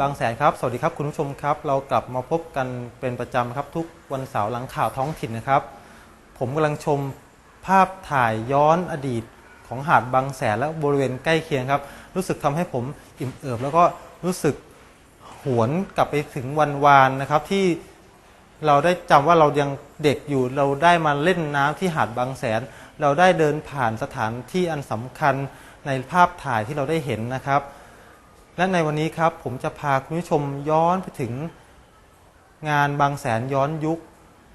บางแสนครับ สวัสดีครับคุณผู้ชมครับ เรากลับมาพบกันเป็นประจำครับ ทุกวันเสาร์หลังข่าวท้องถิ่นนะครับ ผมกำลังชมภาพถ่ายย้อนอดีตของหาดบางแสนและบริเวณใกล้เคียงครับ รู้สึกทำให้ผมอิ่มเอิบ แล้วก็รู้สึกหวนกลับไปถึงวันวานนะครับ ที่เราได้จำว่าเรายังเด็กอยู่ เราได้มาเล่นน้ำที่หาดบางแสน เราได้เดินผ่านสถานที่อันสำคัญในภาพถ่ายที่เราได้เห็นนะครับ และในวันนี้ครับผมจะพาคุณผู้ชมย้อนไปถึงงานบางแสนย้อนยุค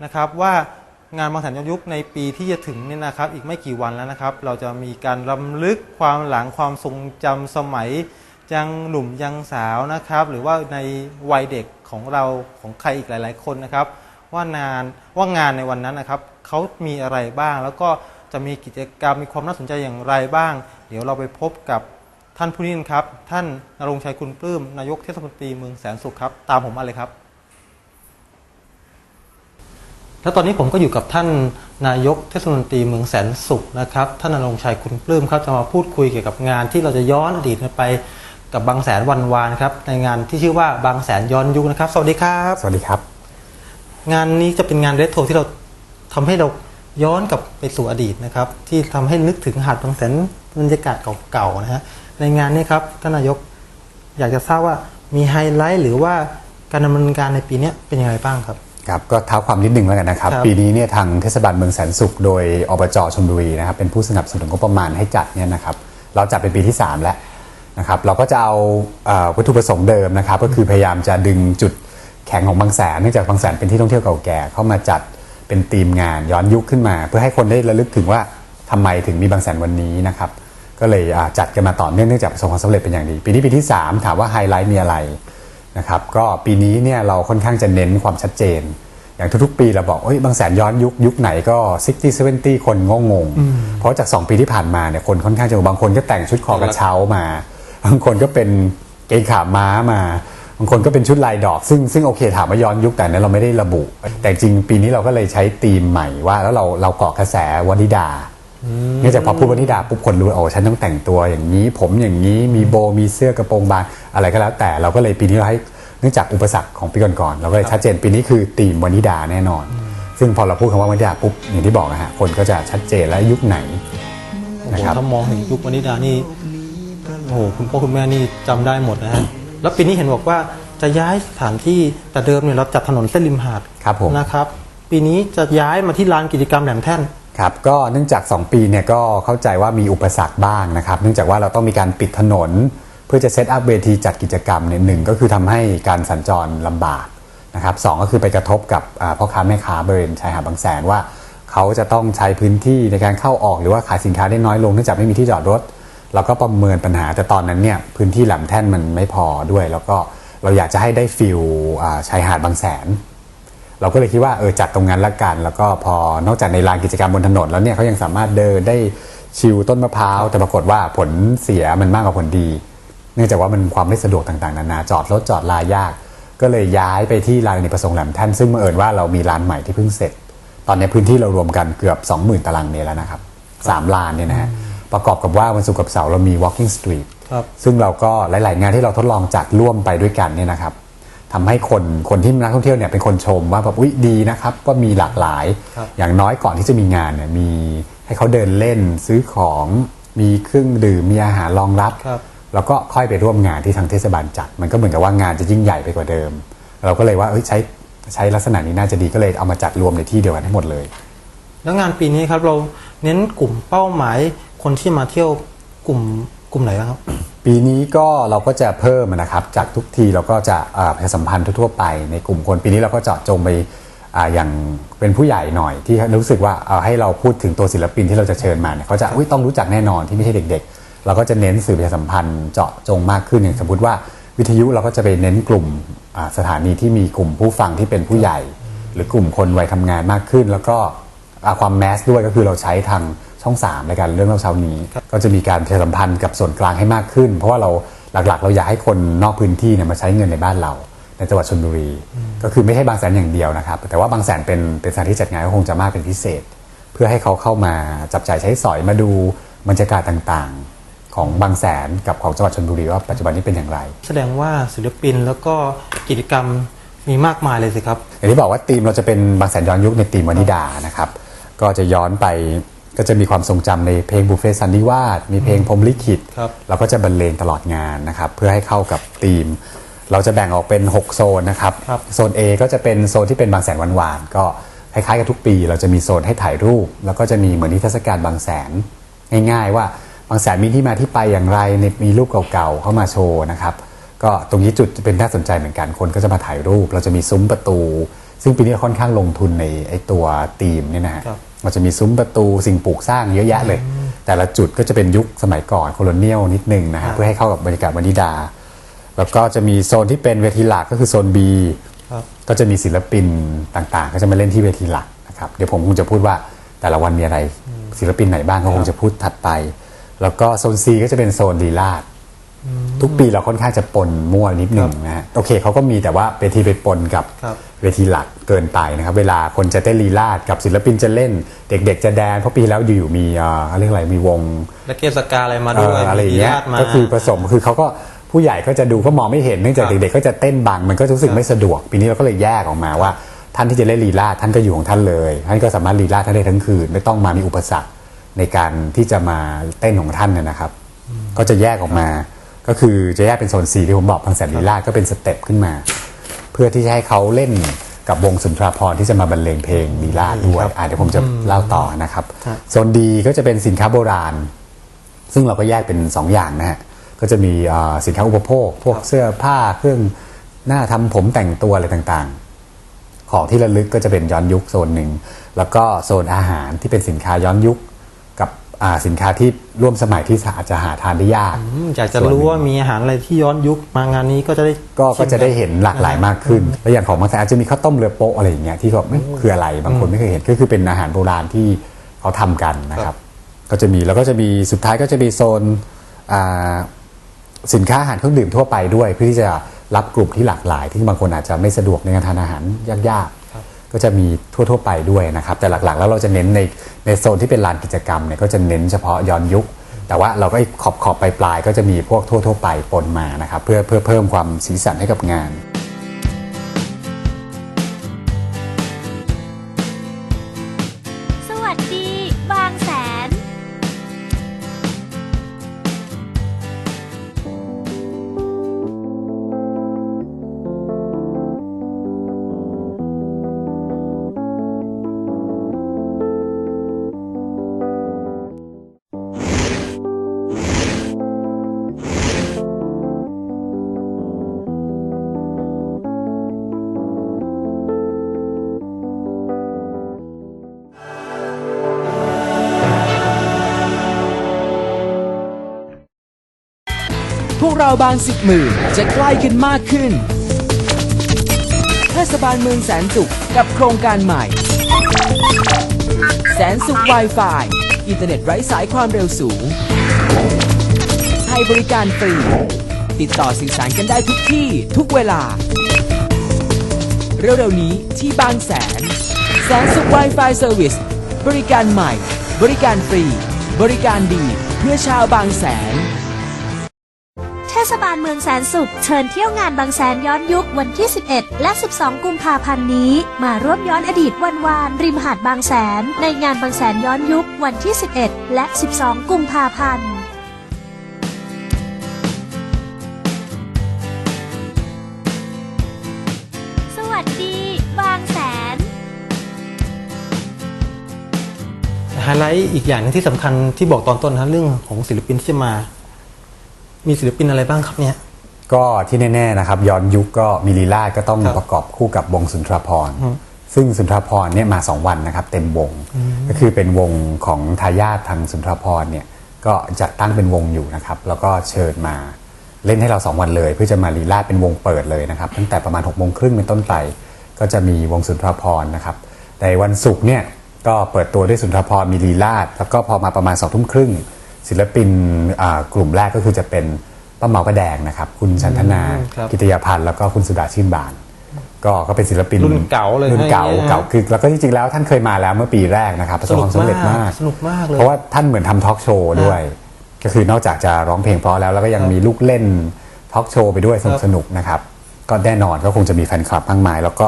นะครับ ว่างานบางแสนย้อนยุคในปีที่จะถึงเนี่ยนะครับ อีกไม่กี่วันแล้วนะครับ เราจะมีการรำลึกความหลังความทรงจำสมัยยังหนุ่มยังสาวนะครับ หรือว่าในวัยเด็กของเราของใครอีกหลาย ๆ คนนะครับ ว่านานว่างานในวันนั้นนะครับเขามีอะไรบ้าง แล้วก็จะมีกิจกรรมมีความน่าสนใจอย่างไรบ้าง เดี๋ยวเราไปพบกับ ท่านผู้นี้ครับ ท่านนรงชัยคุณปลื้มนายกเทศมนตรีเมืองแสนสุขครับ ตามผมมาเลยครับ แล้วตอนนี้ผมก็อยู่กับท่านนายกเทศมนตรีเมืองแสนสุขนะครับ ท่านนรงชัยคุณปลื้มครับจะมาพูดคุยเกี่ยวกับงานที่เราจะย้อนอดีตไปกับบางแสนวันวานครับ ในงานที่ชื่อว่าบางแสนย้อนยุคนะครับ สวัสดีครับ สวัสดีครับ งานนี้จะเป็นงานเรโทรที่เราทำให้เราย้อนกลับไปสู่อดีตนะครับ ที่ทำให้นึกถึงหาดบางแสนบรรยากาศเก่าๆนะฮะ ในงานนี้ครับท่านนายกอยากจะทราบว่ามีไฮไลท์หรือว่าการดำเนินการในปีนี้เป็นยังไงบ้างครับครับก็เท้าความนิดนึงแล้วกันนะครับครับ ปีนี้เนี่ยทางเทศบาลเมืองแสนสุข โดยอบจชลบุรีนะครับเป็นผู้สนับสนุนงบประมาณให้จัดเนี่ยนะครับเราจัดเป็นปีที่ 3 แล้วนะครับเราก็จะเอาเอ่อวัตถุประสงค์เดิมนะครับ ก็คือพยายามจะดึงจุดแข็งของบางแสนเนื่องจากบางแสนเป็นที่ท่องเที่ยวเก่าแก่เข้ามาจัดเป็นธีมงานย้อนยุคขึ้นมา เพื่อให้คนได้ระลึกถึงว่าทำไมถึงมีบางแสนวันนี้นะครับ ก็เลยอ่าจัดกันมาต่อเนื่องเนื่องจากประสบความสำเร็จเป็นอย่างดี ปีนี้ปีที่ 3 ถามว่าไฮไลท์มีอะไรนะครับก็ปีนี้เนี่ยเราค่อนข้างจะเน้นความชัดเจน อย่างทุกๆ ปีเราบอกเอ้ยบางแสนย้อนยุคยุคไหนก็ 60 70 คนงงงๆเพราะจาก 2 ปีที่ผ่านมาเนี่ยคนค่อนข้างจะบางคนก็แต่งชุดคอกระเช้ามา บางคนก็เป็นเกงขาม้ามาบางคนก็เป็นชุดลายดอก ซึ่งซึ่งโอเคถามว่าย้อนยุคแต่นั้นเราไม่ได้ระบุ แต่จริงปีนี้เราก็เลยใช้ธีมใหม่ว่าแล้วเราเราเกาะกระแสวนิดา เนื่องจากพอพูดวานิดาปุ๊บคนรู้โอ้ฉันต้องแต่งตัวอย่างนี้ ผมอย่างนี้มีโบว์มีเสื้อกระโปรงบานอะไรก็แล้ว แต่เราก็เลยปีนี้เราให้เนื่องจากอุปสรรคของปีก่อนๆเราก็เลยชัดเจนปีนี้คือธีมวานิดาแน่นอน ซึ่งพอเราพูดคำว่าวานิดาปุ๊บอย่างที่บอกนะฮะคนก็จะชัดเจนและยุคไหนโอ้นะโหครับถ้ามองถึงยุควนิดานี่โอ้โหคุณพ่อคุณแม่นี่จำได้หมดนะฮะแล้วปีนี้เห็นบอกว่าจะย้ายสถานที่แต่เดิมเนี่ยเราจัดถนนเส้นริมหาดครับผมนะครับ ปีนี้จะย้ายมาที่ลานกิจกรรมแหลมแท่น ครับก็เนื่องจาก 2 ปีเนี่ยก็เข้าใจว่ามีอุปสรรคบ้างนะครับ เนื่องจากว่าเราต้องมีการปิดถนน เพื่อจะเซตอัพเวทีจัดกิจกรรมเนี่ยหนึ่งก็คือทำให้การสัญจรลำบากนะครับสองก็คือไปกระทบกับพ่อค้าแม่ค้าบริเวณชายหาดบางแสนว่า เขาจะต้องใช้พื้นที่ในการเข้าออกหรือว่าขายสินค้าได้น้อยลงเนื่องจากไม่มีที่จอดรถ เราก็ประเมินปัญหาแต่ตอนนั้นเนี่ยพื้นที่แหลมแท่นมันไม่พอด้วย แล้วก็เราอยากจะให้ได้ฟิลชายหาดบางแสน เราก็เลยคิดว่าเออจัดตรงนั้นละกัน แล้วก็พอนอกจากในลานกิจกรรมบนถนนแล้วเนี่ยเขายังสามารถเดินได้ชิลต้นมะพร้าวแต่ปรากฏว่าผลเสียมันมากกว่าผลดี เนื่องจากว่ามันความไม่สะดวกต่างๆนานาจอดรถจอดลายาก ก็เลยย้ายไปที่ลานอเนกประสงค์แหลมแท่นซึ่งบังเอิญว่าเรามีลานใหม่ที่เพิ่งเสร็จ ตอนนี้พื้นที่เรารวมกันเกือบ 20,000 ตารางเมตรแล้วนะครับสามลานเนี่ยนะฮะประกอบกับว่าวันศุกร์กับเสาร์เรามี walking street ครับซึ่งเราก็หลาย ๆ งานที่เราทดลองจัดร่วมไปด้วยกันเนี่ยนะครับ ทำให้คนคนที่นักท่องเที่ยวเนี่ยเป็นคนชมว่าแบบอุ๊ยดีนะครับว่ามีหลากหลายครับอย่างน้อยก่อนที่จะมีงานเนี่ยมีให้เขาเดินเล่นซื้อของมีเครื่องดื่มมีอาหารรองรับครับแล้วก็ค่อยไปร่วมงานที่ทางเทศบาลจัด มันก็เหมือนกับว่างานจะยิ่งใหญ่ไปกว่าเดิม เราก็เลยว่าเอ้ยใช้ใช้ลักษณะนี้น่าจะดีก็เลยเอามาจัดรวมในที่เดียวกันทั้งหมดเลย แล้วงานปีนี้ครับเราเน้นกลุ่มเป้าหมายคนที่มาเที่ยวกลุ่มกลุ่มไหนบ้างครับ ปีนี้ก็เราก็จะเพิ่มนะครับจากทุกทีเราก็จะประชาสัมพันธ์ทั่วๆไปในกลุ่มคนปีนี้เราก็เจาะจงไปออย่างเป็นผู้ใหญ่หน่อยที่รู้สึกว่าเอาให้เราพูดถึงตัวศิลปินที่เราจะเชิญมาเนี่ยเขาจะต้องรู้จักแน่นอนที่ไม่ใช่เด็ก ๆ เราก็จะเน้นสื่อประชาสัมพันธ์เจาะจงมากขึ้นอย่างสมมติว่าวิทยุเราก็จะไปเน้นกลุ่มสถานีที่มีกลุ่มผู้ฟังที่เป็นผู้ใหญ่ หรือกลุ่มคนวัยทำงานมากขึ้น แล้วก็ความแมสด้วยก็คือเราใช้ทาง ช่อง3ในการเรื่องเล่าเช้านี้ ก็จะมีการประชาสัมพันธ์กับส่วนกลางให้มากขึ้น เพราะว่าเราหลักๆ เราอยากให้คนนอกพื้นที่เนี่ยมาใช้เงินในบ้านเรา ในจังหวัดชลบุรี ก็คือไม่ใช่บางแสนอย่างเดียวนะครับ แต่ว่าบางแสนเป็นเป็นสถานที่จัดงานก็คงจะมากเป็นพิเศษ เพื่อให้เขาเข้ามาจับจ่ายใช้สอยมาดูบรรยากาศต่างๆ ของบางแสนกับของจังหวัดชลบุรีว่าปัจจุบันนี้เป็นอย่างไร แสดงว่าศิลปินแล้วก็กิจกรรมมีมากมายเลยสิครับอย่างที่บอกว่าธีมเราจะเป็นบางแสนย้อนยุคในธีมวนิดานะครับก็จะย้อนไป ก็จะมีความทรงจำในเพลงบุฟเฟ่ซันนิวาสมีเพลงพรหมลิขิตครับเราก็จะบรรเลงตลอดงานนะครับ เพื่อให้เข้ากับธีม เราจะแบ่งออกเป็น 6 โซนนะครับครับโซน A ก็จะเป็นโซนที่เป็นบางแสนหวานๆก็คล้ายๆกับทุกปี เราจะมีโซนให้ถ่ายรูป แล้วก็จะมีเหมือนนิทรรศการบางแสนง่ายๆว่าบางแสนมีที่มาที่ไปอย่างไรในมีรูปเก่าๆเข้ามาโชว์นะครับก็ตรงนี้จุดจะเป็นน่าสนใจเหมือนกันคนก็จะมาถ่ายรูป เราจะมีซุ้มประตู ซึ่งปีนี้ค่อนข้างลงทุนในไอตัวธีมเนี่ยนะฮะ ครับเราจะมีซุ้มประตูสิ่งปลูกสร้างเยอะแยะเลย แต่ละจุดก็จะเป็นยุคสมัยก่อนโคโลเนียลนิดนึงนะครัฮะบเพื่อให้เข้ากับบรรยากาศวานิดา แล้วก็จะมีโซนที่เป็นเวทีหลักก็คือโซน B ครับก็จะมีศิลปินต่างๆ ก็จะมาเล่นที่เวทีหลักนะครับเดี๋ยวผมคงจะพูดว่าแต่ละวันมีอะไรศิลปินไหนบ้างก็คงจะพูดถัดไป แล้วก็โซน C ก็จะเป็นโซนลีลาด ทุกปีเราค่อนข้างจะปนมั่วนิดหนึ่งนะฮะโอเคเขาก็มีแต่ว่าเวทีไปปนกับครับเวทีหลักเกินไปนะครับ เวลาคนจะเต้นลีลาดกับศิลปินจะเล่น เด็ก ๆ จะแดนเพราะปีแล้วอยู่ๆมีเอ่อเขาเรียกอะไรมีวงและเกมสกาอะไรมาเอ่ด้วอยอะไรอย่างเงี้ยมีญาติมาก็คือผสมคือเขาก็ผู้ใหญ่ก็จะดูก็มองไม่เห็นเนื่องจากครับเด็กๆก็จะเต้นบังมันก็รู้สึกไม่สะดวก ปีนี้เราก็เลยแยกออกมาว่า ท่านที่จะเล่นลีลาดท่านก็อยู่ของท่านเลยท่านก็สามารถลีลาดท่านได้ทั้งคืนไม่ต้องมามีอุปสรรคในการที่จะมาเต้นของท่านเนยนะครับ ก็จะแยกออกมา ก็คือจะแยกเป็นโซนสีที่ผมบอกพังแสนลีลาดก็เป็นสเต็ปขึ้นมา เพื่อที่จะให้เขาเล่นกับวงสุนทราพรณ์ที่จะมาบรรเลงเพลงลีลาดด้วยอะเดี๋ยวผมจะเล่าต่อนะครับครับโซนดีก็จะเป็นสินค้าโบราณ ซึ่งเราก็แยกเป็น 2 อย่างนะฮะก็จะมีเอ่อสินค้าอุปโภค พวกเสื้อผ้าเครื่องหน้าทำผมแต่งตัวอะไรต่างๆ ของที่ระลึกก็จะเป็นย้อนยุคโซนหนึ่งแล้วก็โซนอาหารที่เป็นสินค้าย้อนยุคกับ อ่าสินค้าที่ร่วมสมัยที่อาจจะหาทานได้ยาก อืมอยากจะรู้ว่ามีอาหารอะไรที่ย้อนยุคมางานนี้ก็จะได้ก็ชิก็มจะได้เห็นหลากหลายมากขึ้น แล้วอย่างของบางแสนอาจจะมีข้าวต้มเรือโป๊ะอะไรอย่างเงี้ยที่เขาไม่คืออะไรบางคนไม่เคยเห็นก็คือเป็นอาหารโบราณที่เขาทำกันนะครับ ก็จะมีแล้วก็จะมีสุดท้ายก็จะมีโซนอ่าสินค้าอาหารเครื่องดื่มทั่วไปด้วย เพื่อที่จะรับกลุ่มที่หลากหลาย ที่บางคนอาจจะไม่สะดวกในการทานอาหารยากๆ ก็จะมีทั่วๆไปด้วยนะครับ แต่หลักๆ แล้วเราจะเน้นในในโซนที่เป็นลานกิจกรรมเนี่ยก็จะเน้นเฉพาะย้อนยุค แต่ว่าเราก็ขอบขอบปลายๆก็จะมีพวกทั่วๆ ไปปนมานะครับเพื่อเพื่อเพิ่มความสีสันให้กับงาน บางสิบหมื่นจะใกล้กันมากขึ้น เทศบาลเมืองแสนสุขกับโครงการใหม่ แสนสุข Wi-Fi อินเทอร์เน็ตไร้สายความเร็วสูง ให้บริการฟรี ติดต่อสื่อสารกันได้ทุกที่ทุกเวลา เร็วๆนี้ที่บางแสน แสนสุข Wi-Fi Service บริการใหม่ บริการฟรี บริการดีเพื่อชาวบางแสน ศบาลเมืองแสนสุข เชิญเที่ยวงานบางแสนย้อนยุควันที่ 11 และ 12 กุมภาพันธ์นี้ มาร่วมย้อนอดีตวันวาน ริมหาดบางแสน ในงานบางแสนย้อนยุควันที่ 11 และ 12 กุมภาพันธ์สวัสดี บางแสน ไฮไลท์อีกอย่างหนึงที่สำคัญที่บอกตอนต้นนะเรื่องของศิลปินที่จะมา มีศิลปินอะไรบ้างครับเนี่ย ก็ที่แน่ ๆ นะครับ ย้อนยุคก็มีลีลาดก็ต้องครับประกอบคู่กับวงสุนทรภรณ์ซึ่งสุนทรภรณ์เนี่ยมา 2 วันนะครับ เต็มวงก็คือเป็นวงของทายาททางสุนทรภรณ์เนี่ยก็จัดตั้งเป็นวงอยู่นะครับ แล้วก็เชิญมาเล่นให้เรา 2 วันเลย เพื่อจะมาลีลาดเป็นวงเปิดเลยนะครับ ตั้งแต่ประมาณ6กโมงครึ่งเป็นต้นไป ก็จะมีวงสุนทรภรณ์นะครับในวันศุกร์เนี่ยก็เปิดตัวด้วยสุนทรภรณ์มีลีลาดแล้วก็พอมาประมาณสองทุ่มครึ่ง ศิลปินอ่ากลุ่มแรกก็คือจะเป็นป้าเหมาป้าแดงนะครับ คุณชันธนาอืมครับกิตยาพันธ์แล้วก็คุณสุดาชื่นบาน ก็ก็เป็นศิลปินรุ่นเก่าเลยรุ่นเก่านะอย่างเงี้ยเก่าคือแล้วก็จริงๆแล้วท่านเคยมาแล้วเมื่อปีแรกนะครับประสบความสำเร็จมากสนุกมากเลยเพราะว่าท่านเหมือนทำทอล์กโชว์ด้วย ก็คือนอกจากจะร้องเพลงเพราะแล้วแล้วก็ยังมีลูกเล่นทอล์กโชว์ไปด้วยสนุกสนุกนะครับก็แน่นอนก็คงจะมีแฟนคลับมากมาย แล้วก็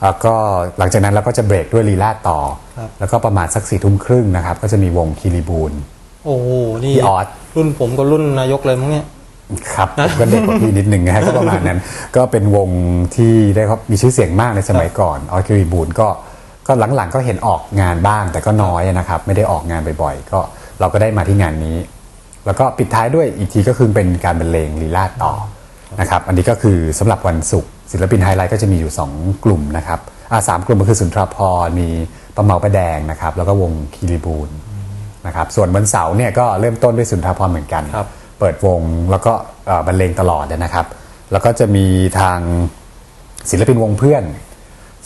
เอ่อก็หลังจากนั้นเราก็จะเบรกด้วยลีลาต่อครับแล้วก็ประมาณสักสี่ทุ่มครึ่งนะครับ ก็จะมีวงคีรีบูน โอ้โหนี่พี่ออส รุ่นผมก็รุ่นนายกเลยมั้งเนี่ย ครับผมก็เด็กกว่าพี่นิดนึงนะฮะ ก็ประมาณนั้น ก็เป็นวงที่ได้ครับมีชื่อเสียงมากในสมัยก่อนออคิรีบูนก็ก็หลังๆก็เห็นออกงานบ้าง แต่ก็น้อยนะครับ ไม่ได้ออกงานบ่อยๆ ก็เราก็ได้มาที่งานนี้ แล้วก็ปิดท้ายด้วยอีกทีก็คือเป็นการบรรเลงลีลาดต่อนะครับ อันนี้ก็คือสำหรับวันศุกร์ศิลปินไฮไลท์ก็จะมีอยู่ 2 กลุ่มนะครับอ่าสามกลุ่มก็คือสุนทรภรณ์มีประเมาประแดงนะครับ แล้วก็วงคีรีบูน นะครับส่วนวันเสาร์เนี่ยก็เริ่มต้นด้วยสุนทรภรณ์เหมือนกัน ครับ เปิดวงแล้วก็เอ่อบรรเลงตลอดนะครับ แล้วก็จะมีทางศิลปินวงเพื่อน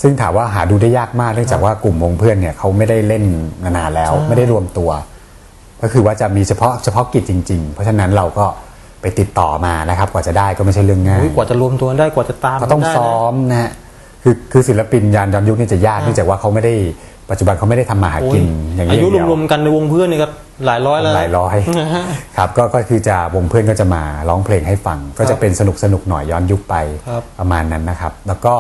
ซึ่งถามว่าหาดูได้ยากมากเนื่องจากว่ากลุ่มวงเพื่อนเนี่ยเขาไม่ได้เล่นมานานแล้วใช่ไม่ได้รวมตัว ก็คือว่าจะมีเฉพาะเฉพาะกิจจริง ๆ เพราะฉะนั้นเราก็ไปติดต่อมานะครับ กว่าจะได้ก็ไม่ใช่เรื่องง่าย อุ๊ยกว่าจะรวมตัวได้กว่าจะตามก็ต้องได้นะ ซ้อมนะฮะคือคือศิลปินยานย้อนยุคเนี่ยจะยากเนื่องจากว่าเขาไม่ได้ ปัจจุบันเขาไม่ได้ทำมาหาโอ้กิยนอย่างนี้อายุงเดีวรวมๆกันในวงเพื่อนนี่ก็หลายร้อยแล้วนะหลายร้อยครับก็ก็คือจะวงเพื่อนก็จะมาร้องเพลงให้ฟัง ก็จะเป็นสนุกสนุกหน่อยย้อนยุคไปครับประมาณนั้นนะครับ แล้วก็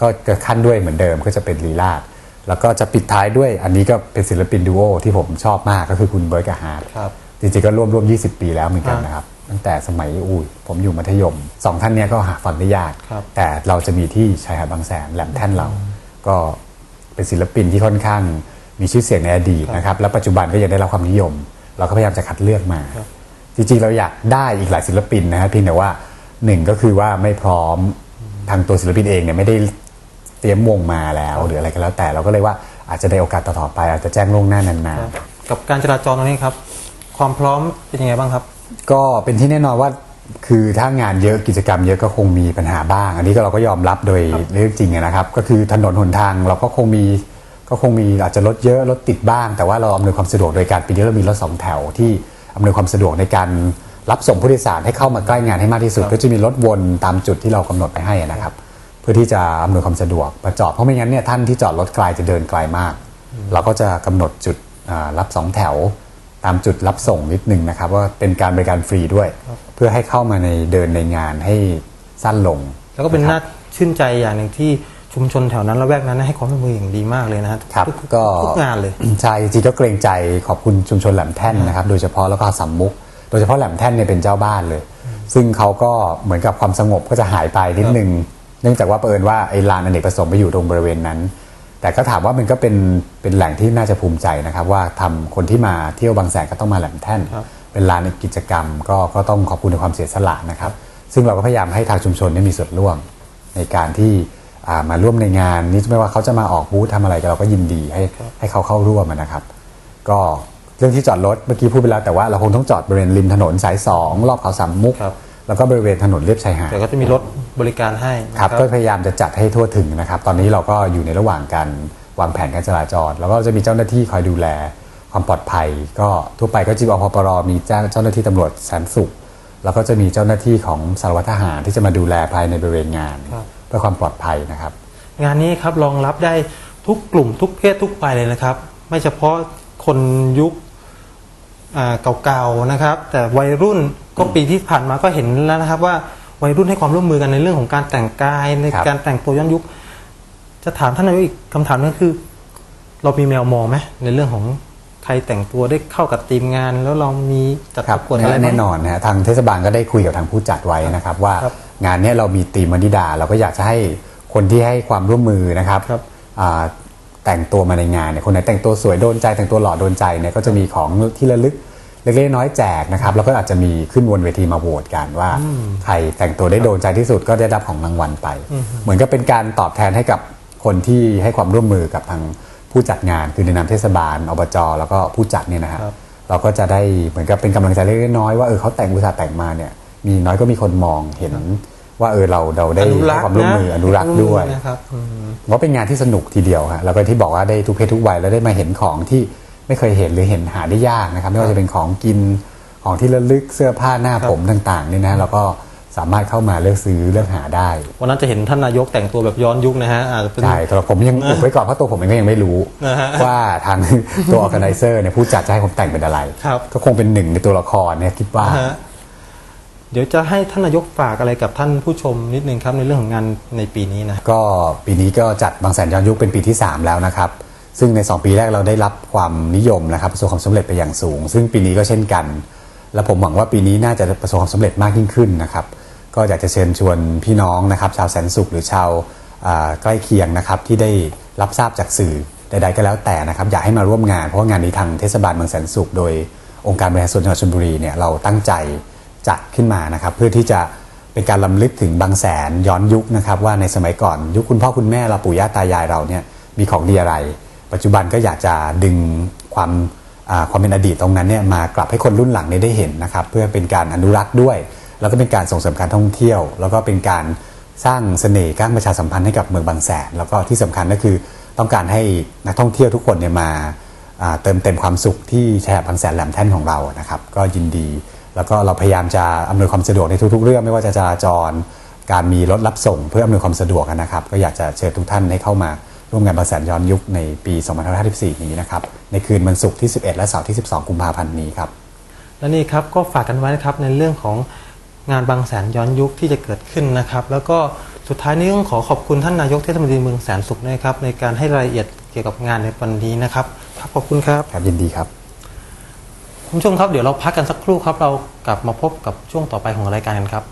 ก็จะขั้นด้วยเหมือนเดิมก็จะเป็นลีลาดแล้วก็จะปิดท้ายด้วยอันนี้ก็เป็นศิลปินดูโอที่ผมชอบมากก็คือคุณเบิร์กกับฮาร์ดครับจริงๆก็ร่วมร่วม 20 ปีแล้วเหมือนกันอ่านนะครับ ตั้งแต่สมัยอุ้ยผมอยู่มัธยมสองท่านเนี้ยก็หาฟังได้ยากครับแต่เราจะมีที่ชายหาดบางแสนแหลมแท่นเรา ก็ เป็นศิลปินที่ค่อนข้างมีชื่อเสียงในอดีตนะครับและปัจจุบันก็ยังได้รับความนิยม เราก็พยายามจะคัดเลือกมา จริงๆเราอยากได้อีกหลายศิลปินนะครับเพียงแต่ว่าหนึ่งก็คือว่าไม่พร้อมทางตัวศิลปินเองเนี่ยไม่ได้เตรียมวงมาแล้วหรืออะไรก็แล้ว แต่เราก็เลยว่าอาจจะได้โอกาสต่อๆไป อาจจะแจ้งล่วงหน้านานๆ กับการจราจรตรงนี้ครับ ความพร้อมเป็นยังไงบ้างครับ ก็เป็นที่แน่นอนว่า คือถ้างานเยอะกิจกรรมเยอะก็คงมีปัญหาบ้าง อันนี้ก็เราก็ยอมรับโดยเรื่องจริงอะนะครับ ก็คือถนนหนทางเราก็คงมีก็คงมีอาจจะรถเยอะรถติดบ้าง แต่ว่าเราอำนวยความสะดวกโดยการปีนี้เรามีรถสองแถวที่อำนวยความสะดวกในการรับส่งผู้โดยสารให้เข้ามาใกล้งานให้มากที่สุด ก็จะมีรถวนตามจุดที่เรากำหนดไปให้อะนะครับ เพื่อที่จะอำนวยความสะดวกมาจอดเพราะไม่งั้นเนี่ยท่านที่จอดรถไกลจะเดินไกลมาก เราก็จะกำหนดจุดอ่ารับสองแถว ตามจุดรับส่งนิดนึงนะครับ ว่าเป็นการบริการฟรีด้วย เพื่อให้เข้ามาในเดินในงานให้สั้นลง แล้วก็เป็นะคน่ารับชื่นใจอย่างหนึ่งที่ชุมชนแถวนั้นละแวกนั้นให้ความร่วมมืออย่างดีมากเลยนะฮะครับทุกก็ทุกงานเลยใช่จริงๆก็เกรงใจขอบคุณชุมชนแหลมแท่นนะครับ โดยเฉพาะแล้วก็สามมุก โดยเฉพาะแหลมแท่นเนี่ยเป็นเจ้าบ้านเลย ซึ่งเขาก็เหมือนกับความสงบก็จะหายไปนิดนึง เนื่องจากว่าเผอิญว่าไอ้ลานอเนกประสงค์ไปอยู่ตรงบริเวณนั้น แต่ก็ถามว่ามันก็เป็นเป็นแหล่งที่น่าจะภูมิใจนะครับ ว่าทำคนที่มาเที่ยวบางแสนก็ต้องมาแหลมแท่นครับเป็นลานกิจกรรม ก็ก็ต้องขอบคุณในความเสียสละนะครับ ซึ่งเราก็พยายามให้ทางชุมชนได้มีส่วนร่วมในการที่อ่ามาร่วมในงานนี้ไม่ว่าเขาจะมาออกบูธทำอะไรเราก็ยินดีให้ให้เขาเข้าร่วมอะนะครับ ก็เรื่องที่จอดรถเมื่อกี้พูดไปแล้วแต่ว่าเราคงต้องจอดบริเวณริมถนนสายสองรอบเขาสามมุกครับ แล้วก็บริเวณถนนเลียบชายหาดแต่ก็จะมีรถบริการให้นะครับก็พยายามจะจัดให้ทั่วถึงนะครับ ตอนนี้เราก็อยู่ในระหว่างการวางแผนการจราจร แล้วก็จะมีเจ้าหน้าที่คอยดูแลความปลอดภัย ก็ทั่วไปก็จะมีอพปรมีเจ้าเจ้าหน้าที่ตำรวจแสนสุข แล้วก็จะมีเจ้าหน้าที่ของสารวัตรทหารที่จะมาดูแลภายในบริเวณงานครับเพื่อความปลอดภัยนะครับ งานนี้ครับรองรับได้ทุกกลุ่มทุกเพศทุกวัยเลยนะครับ ไม่เฉพาะคนยุคอ่า เก่าๆนะครับ แต่วัยรุ่นก็ปีที่ผ่านมาก็เห็นแล้วนะครับ ว่าวัยรุ่นให้ความร่วมมือกันในเรื่องของการแต่งกายในครับ การแต่งตัวย้อนยุค จะถามท่านนายกอีกคำถามหนึงคือ เรามีแมวมองไหมในเรื่องของใครแต่งตัวได้เข้ากับทีมงาน แล้วเรามีจัดคปรับระกวดอะไรไหม แน่นอนนะฮะทางเทศบาลก็ได้คุยกับทางผู้จัดไว้นะครับ ว่าครับงานเนี้ยเรามีตีมวนิดา เราก็อยากจะให้คนที่ให้ความร่วมมือนะครับครับอ่า แต่งตัวมาในงานเนี่ยคนไหนแต่งตัวสวยโดนใจแต่งตัวหล่อโดนใจเนี่ยก็จะมีของที่ระลึกเล็กๆน้อยๆแจกนะครับแล้วก็อาจจะมีขึ้นบนเวทีมาโหวตกันว่า ใครแต่งตัวได้โดนใจที่สุดก็ได้รับของรางวัลไป เหมือนกับเป็นการตอบแทนให้กับคนที่ให้ความร่วมมือกับทางผู้จัดงานคือในนามเทศบาลอบจแล้วก็ผู้จัดเนี่ยนะฮะครับเราก็จะได้เหมือนกับเป็นกำลังใจเล็กๆน้อยๆว่าเออเขาแต่งอุตสาห์แต่งมาเนี่ยมีน้อยก็มีคนมองเห็น ว่าเออเราเราได้อนุรัให้กษ์ความร่วมมืออนุรักษ์ด้วยนะครับอืมผมว่าเป็นงานที่สนุกทีเดียวฮะแล้วก็ที่บอกว่าได้ทุกเพศทุกวัยแล้วได้มาเห็นของที่ไม่เคยเห็นหรือเห็นหาได้ยากนะครับ ไม่ว่าจะเป็นของกินของที่ระลึกเสื้อผ้าหน้าครับผมต่างๆนี่นะแล้วก็สามารถเข้ามาเลือกซื้อเลือกหาได้ วันนั้นจะเห็นท่านนายกแต่งตัวแบบย้อนยุคนะฮะอาจจะเป็นใช่แต่ผมยังอุบไว้ก่อนเพราะตัวผมเองก็ยังไม่รู้นะฮะว่าทางตัว organizer เนี่ยผู้จัดจะให้ผมแต่งเป็นอะไรครับก็คงเป็นหนึ่งในตัวละครเนี่ยคิดว่านะฮะ เดี๋ยวจะให้ท่านนายกฝากอะไรกับท่านผู้ชมนิดนึงครับในเรื่องของงานในปีนี้นะ ก็ปีนี้ก็จัดบางแสนย้อนยุคเป็นปีที่ 3 แล้วนะครับ ซึ่งใน 2 ปีแรกเราได้รับความนิยมนะครับประสบความสำเร็จไปอย่างสูง ซึ่งปีนี้ก็เช่นกัน และผมหวังว่าปีนี้น่าจะประสบความสำเร็จมากยิ่งขึ้นนะครับ ก็อยากจะเชิญชวนพี่น้องนะครับ ชาวแสนสุขหรือชาวใกล้เคียงนะครับที่ได้รับทราบจากสื่อใดๆก็แล้วแต่นะครับอยากให้มาร่วมงานเพราะว่างานนี้ทางเทศบาลเมืองแสนสุขโดยองค์การบริหารส่วนจังหวัดชลบุรีเนี่ยเราตั้งใจ จัดขึ้นมานะครับเพื่อที่จะเป็นการลำลึกถึงบางแสนย้อนยุคนะครับว่าในสมัยก่อนยุคคุณพ่อคุณแม่เราปู่ย่าตายายเราเนี่ยมีของดีอะไร ปัจจุบันก็อยากจะดึงความความเป็นอดีตตรงนั้นเนี่ยมากลับให้คนรุ่นหลังได้เห็นนะครับเพื่อเป็นการอนุรักษ์ด้วย แล้วก็เป็นการส่งเสริมการท่องเที่ยว แล้วก็เป็นการสร้างเสน่ห์ก้างประชาสัมพันธ์ให้กับเมืองบางแสน แล้วก็ที่สำคัญก็คือต้องการให้นักท่องเที่ยวทุกคนเนี่ยมาอ่าเติมเต็มความสุขที่ชายหาดบางแสนแหลมแท่นของเรานะครับ ก็ยินดี แล้วก็เราพยายามจะอำนวยความสะดวกในทุก ๆ เรื่องไม่ว่าจะจราจร การมีรถรับส่งเพื่ออำนวยความสะดวกนะครับ ก็อยากจะเชิญทุกท่านให้เข้ามาร่วมงานบางแสนย้อนยุคในปี2554 นี้นะครับ ในคืนวันศุกร์ที่ 11 และเสาร์ที่ 12 กุมภาพันธ์นี้ครับ และนี่ครับก็ฝากกันไว้นะครับในเรื่องของงานบางแสนย้อนยุคที่จะเกิดขึ้นนะครับ แล้วก็สุดท้ายนี้ต้องขอขอบคุณท่านนายกเทศมนตรีเมืองแสนสุขนะครับในการให้รายละเอียดเกี่ยวกับงานในวันนี้นะครับครับขอบคุณครับครับยินดีครับ คุณผู้ชมครับเดี๋ยวเราพักกันสักครู่ครับ เรากลับมาพบกับช่วงต่อไปของรายการกันครับ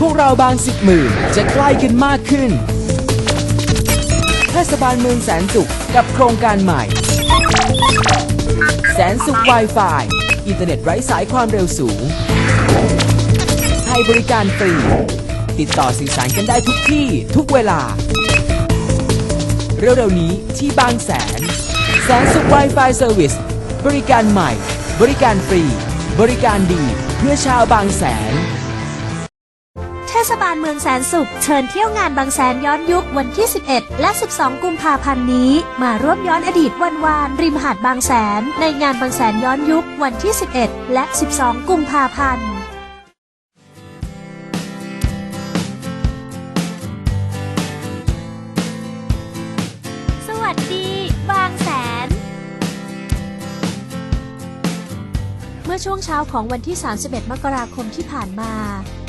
พวกเราบางสิบหมื่นจะใกล้กันมากขึ้น เทศบาลเมืองแสนสุขกับโครงการใหม่ แสนสุข Wi-Fi อินเทอร์เน็ตไร้สายความเร็วสูง ให้บริการฟรี ติดต่อสื่อสารกันได้ทุกที่ทุกเวลา เร็วๆนี้ที่บางแสน แสนสุข Wi-Fi Service บริการใหม่ บริการฟรี บริการดีเพื่อชาวบางแสน ศบาลเมืองแสนสุข เชิญเที่ยวงานบางแสนย้อนยุควันที่ 11 และ 12 กุมภาพันธ์นี้ มาร่วมย้อนอดีตวันวาน ริมหาดบางแสน ในงานบางแสนย้อนยุควันที่ 11 และ 12 กุมภาพันธ์ มื่อช่วงเช้าของวันที่ 31 มกราคมที่ผ่านมา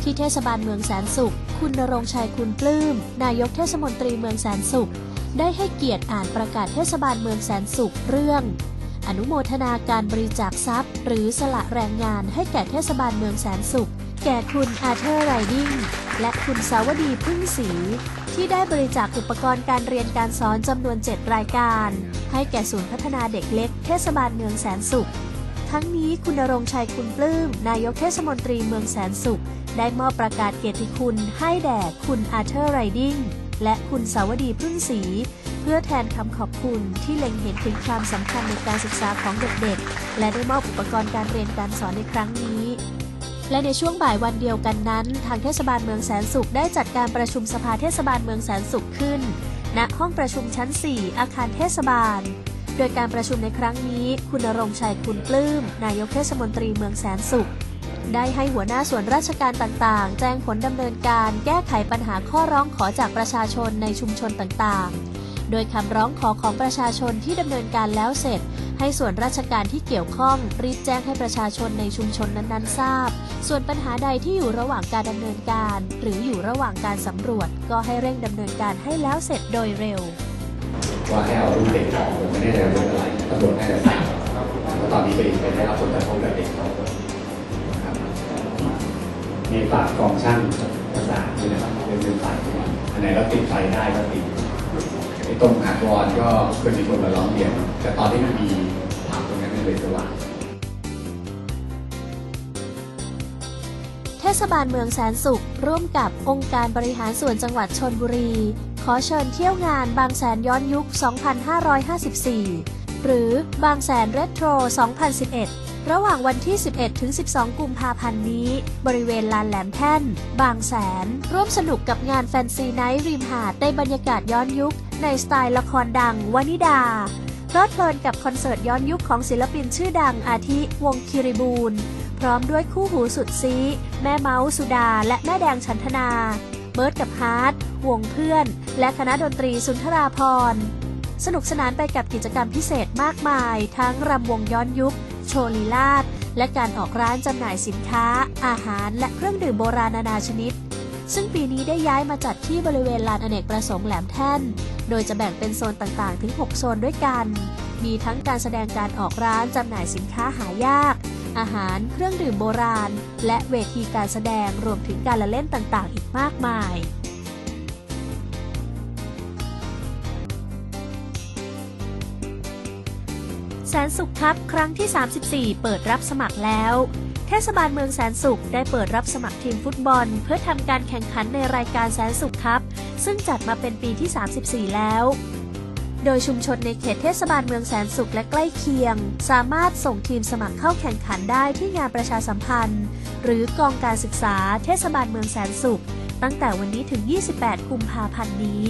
ที่เทศบาลเมืองแสนสุข คุณนรงชัยคุณปลื้ม นายกเทศมนตรีเมืองแสนสุข ได้ให้เกียรติอ่านประกาศเทศบาลเมืองแสนสุขเรื่อง อนุโมทนาการบริจาคทรัพย์ หรือสละแรงงานให้แก่เทศบาลเมืองแสนสุข แก่คุณอาเธอร์ไรดิงและคุณสาวดีพึ่งศรีที่ได้บริจาคอุปกรณ์การเรียนการสอนจำนวน 7 รายการ ให้แก่ศูนย์พัฒนาเด็กเล็ก เทศบาลเมืองแสนสุข ทั้งนี้คุณณรงชัยคุณปลื้ม นายกเทศมนตรีเมืองแสนสุข ได้มอบประกาศเกียรติคุณ ให้แด่คุณอาเธอร์ไรดิงและคุณสาวดีพึ่งศรีเพื่อแทนคำขอบคุณที่เล็งเห็นถึงความสำคัญในการศึกษาของเด็กๆ และได้มอบอุปกรณ์การเรียนการสอนในครั้งนี้และในช่วงบ่ายวันเดียวกันนั้น ทางเทศบาลเมืองแสนสุขได้จัดการประชุมสภาเทศบาลเมืองแสนสุขขึ้น ณ ห้องประชุมชั้น 4 อาคารเทศบาล โดยการประชุมในครั้งนี้ คุณรงชัยคุณปลื้ม นายกเทศมนตรีเมืองแสนสุข ได้ให้หัวหน้าส่วนราชการต่างๆ แจ้งผลดำเนินการแก้ไขปัญหาข้อร้องขอจากประชาชนในชุมชนต่างๆ โดยคำร้องขอของประชาชนที่ดำเนินการแล้วเสร็จ ให้ส่วนราชการที่เกี่ยวข้องรีบแจ้งให้ประชาชนในชุมชนนั้นๆ ทราบ ส่วนปัญหาใดที่อยู่ระหว่างการดำเนินการ หรืออยู่ระหว่างการสำรวจ ก็ให้เร่งดำเนินการให้แล้วเสร็จโดยเร็ว ว่าให้เอาลูกเด็กออกผมไม่ได้ระบุอะไรตำรวจให้แต่ใส่เพราะตอนนี้ไปไปได้รับผลกระทบกับเด็กเขานะครับมีฝากกองช่างต่างๆด้วยนะครับเป็นเป็นฝ่ายอันไหนเราติดไฟได้ก็ติดไอ้ตรงหาดวอนก็เคยมีคนมาร้องเรียนแต่ตอนที่มันมีผับตรงนั้นมันเลยสว่างเทศบาลเมืองแสนสุข ร่วมกับองค์การบริหารส่วนจังหวัดชนบุรี อเชิญเที่ยวงานบางแสนย้อนยุค 2554 หรือบางแสนเรโทร 2011 ระหว่างวันที่ 11 ถึง 12 กุมภาพันธ์นี้ บริเวณลานแหลมแท่น บางแสน ร่วมสนุกกับงานแฟนซีไนท์ริมหาดในบรรยากาศย้อนยุค ในสไตล์ละครดังวนิดาเพลิดเพลินกับคอนเสิร์ตย้อนยุคของศิลปินชื่อดังอาทิวงคิริบูลพร้อมด้วยคู่หูสุดซี แม่เมาส์สุดา และแม่แดงชันธนา เบิร์ดกับฮาร์ดวงเพื่อน และคณะดนตรีสุนทราพรสนุกสนานไปกับกิจกรรมพิเศษมากมาย ทั้งรำวงย้อนยุค โชว์ลีลาด และการออกร้านจำหน่ายสินค้า อาหารและเครื่องดื่มโบราณนานาชนิด ซึ่งปีนี้ได้ย้ายมาจัดที่บริเวณลานอเนกประสงค์แหลมแท่น โดยจะแบ่งเป็นโซนต่างๆ ถึง 6 โซนด้วยกัน มีทั้งการแสดงการออกร้านจำหน่ายสินค้าหายาก อาหาร เครื่องดื่มโบราณ และเวทีการแสดงรวมถึงการละเล่นต่างๆ อีกมากมายแสนสุขครับครั้งที่ 34 เปิดรับสมัครแล้ว เทศบาลเมืองแสนสุขได้เปิดรับสมัครทีมฟุตบอล เพื่อทำการแข่งขันในรายการแสนสุขครับ ซึ่งจัดมาเป็นปีที่ 34 แล้ว โดยชุมชนในเขตเทศบาลเมืองแสนสุขและใกล้เคียง สามารถส่งทีมสมัครเข้าแข่งขันได้ที่งานประชาสัมพันธ์ หรือกองการศึกษาเทศบาลเมืองแสนสุข ตั้งแต่วันนี้ถึง 28 กุมภาพันธ์นี้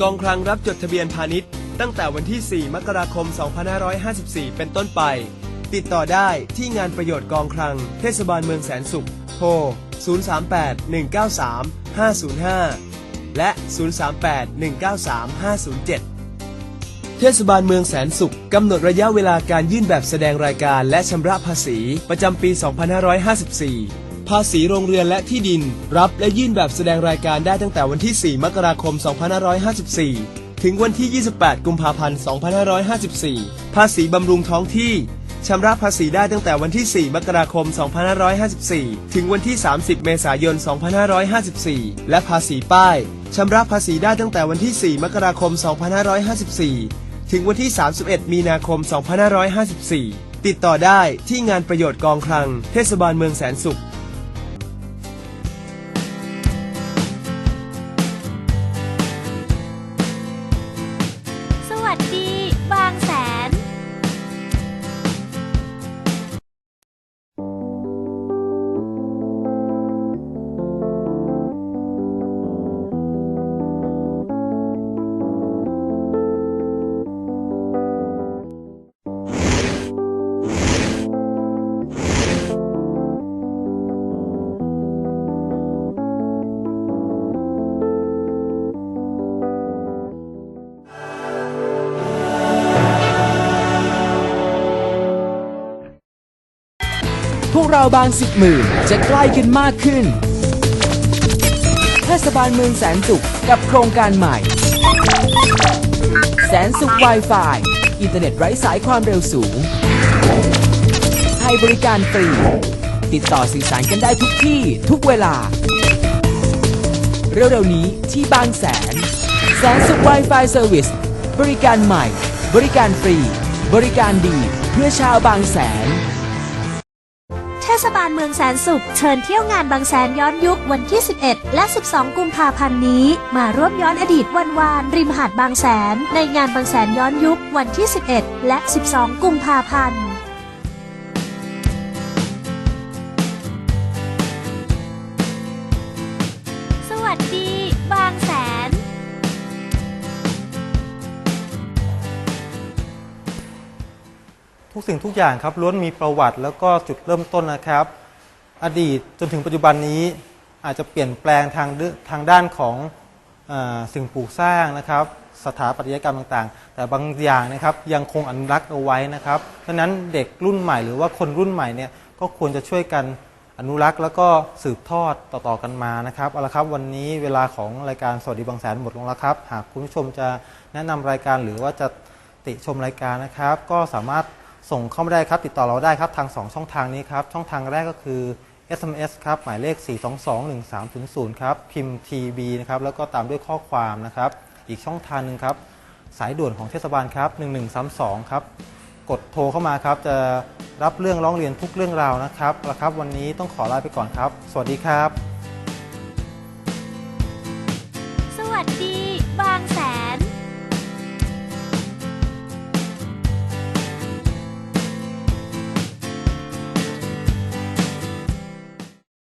กองคลังรับจดทะเบียนพาณิชย์ตั้งแต่วันที่ 4 มกราคม 2554 เป็นต้นไป ติดต่อได้ที่งานประโยชน์กองคลัง เทศบาลเมืองแสนสุข โทร 038 193 505 และ 038 193 507เทศบาลเมืองแสนสุข กำหนดระยะเวลาการยื่นแบบแสดงรายการและชำระภาษี ประจำปี 2554 ภาษีโรงเรือนและที่ดิน รับและยื่นแบบแสดงรายการได้ตั้งแต่วันที่ 4 มกราคม 2554 ถึงวันที่ 28 กุมภาพันธ์ 2554 ภาษีบำรุงท้องที่ ชำระภาษีได้ตั้งแต่วันที่ 4 มกราคม 2554 ถึงวันที่ 30 เมษายน 2554 และภาษีป้าย ชำระภาษีได้ตั้งแต่วันที่ 4 มกราคม 2554 ถึงวันที่ 31 มีนาคม 2554 ติดต่อได้ที่งานประโยชน์กองคลัง เทศบาลเมืองแสนสุข เราบางสิบหมื่นจะใกล้กันมากขึ้น เทศบาลเมืองแสนสุขกับโครงการใหม่ แสนสุข Wi-Fi อินเทอร์เน็ตไร้สายความเร็วสูง ให้บริการฟรี ติดต่อสื่อสารกันได้ทุกที่ทุกเวลา เร็วๆนี้ที่บางแสน แสนสุข Wi-Fi Service บริการใหม่ บริการฟรี บริการดีเพื่อชาวบางแสน ศบาลเมืองแสนสุข เชิญเที่ยวงานบางแสนย้อนยุควันที่ 11 และ 12 กุมภาพันธ์นี้ มาร่วมย้อนอดีตวันวานริมหาดบางแสน ในงานบางแสนย้อนยุควันที่ 11 และ 12 กุมภาพันธ์ ทุกสิ่งทุกอย่างครับล้วนมีประวัติแล้วก็จุดเริ่มต้นนะครับ อดีตจนถึงปัจจุบันนี้อาจจะเปลี่ยนแปลงทางดทางด้านของอสิ่งปลูกสร้างนะครับ สถาปัตยกรรมต่างๆ แต่บางอย่างนะครับยังคงอนุรักษ์เอาไว้นะครับดังนั้นเด็กรุ่นใหม่หรือว่าคนรุ่นใหม่เนี่ยก็ควรจะช่วยกันอนุรักษ์แล้วก็สืบทอดต่อๆกันมานะครับเอาละครับวันนี้เวลาของรายการสวัสดีบางแสนหมดลงแล้วครับ หากคุณผู้ชมจะแนะนำรายการหรือว่าจะติชมรายการนะครับ ก็สามารถ ส่งเข้ามาได้ครับ ติดต่อเราได้ครับทาง 2 ช่องทางนี้ครับ ช่องทางแรกก็คือ SMS ครับ หมายเลข 422-1300 ครับ พิมพ์ TB นะครับ แล้วก็ตามด้วยข้อความนะครับ อีกช่องทางหนึ่งครับ สายด่วนของเทศบาลครับ 1132 ครับ กดโทรเข้ามาครับ จะรับเรื่องร้องเรียนทุกเรื่องราวนะครับละครับ วันนี้ต้องขอลาไปก่อนครับ สวัสดีครับ สวัสดี บางแสน